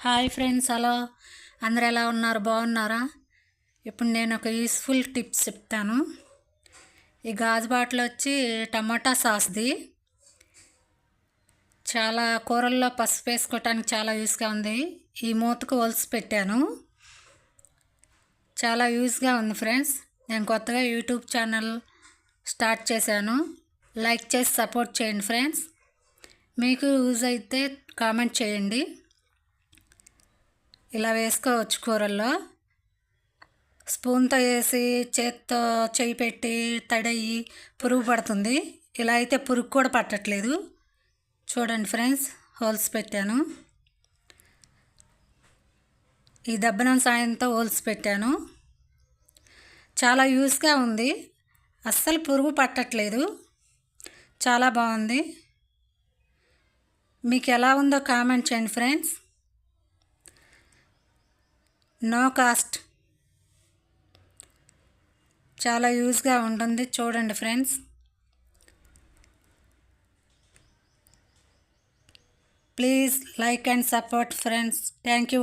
Hi friends hello. అందరు ఎలా ఉన్నారు? బాగున్నారా? ఇప్పుడు నేను ఒక యూస్ఫుల్ టిప్స్ చెప్తాను. ఈ గాజు బాటిల్ వచ్చి టమాటా సాస్ది. చాలా కూరల్లో పసుపు వేసుకోవటానికి చాలా యూస్గా ఉంది. ఈ మూతకు ఒలిసి పెట్టాను. చాలా యూస్గా ఉంది ఫ్రెండ్స్. నేను కొత్తగా యూట్యూబ్ ఛానల్ స్టార్ట్ చేశాను. లైక్ చేసి సపోర్ట్ చేయండి ఫ్రెండ్స్. మీకు యూజ్ అయితే కామెంట్ చేయండి. ఇలా వేసుకోవచ్చు కూరల్లో. స్పూన్తో వేసి చేత్తో చేయి పెట్టి తడయి పురుగు పడుతుంది. ఇలా అయితే పురుగు కూడా పట్టట్లేదు. చూడండి ఫ్రెండ్స్ హోల్స్ పెట్టాను. ఈ దెబ్బనం సాయంతో హోల్స్ పెట్టాను. చాలా యూస్గా ఉంది. అస్సలు పురుగు పట్టట్లేదు. చాలా బాగుంది. మీకు ఎలా ఉందో కామెంట్ చేయండి ఫ్రెండ్స్. No cost. చాలా యూస్గా ఉంటుంది. చూడండి friends. Please like and support friends. Thank you.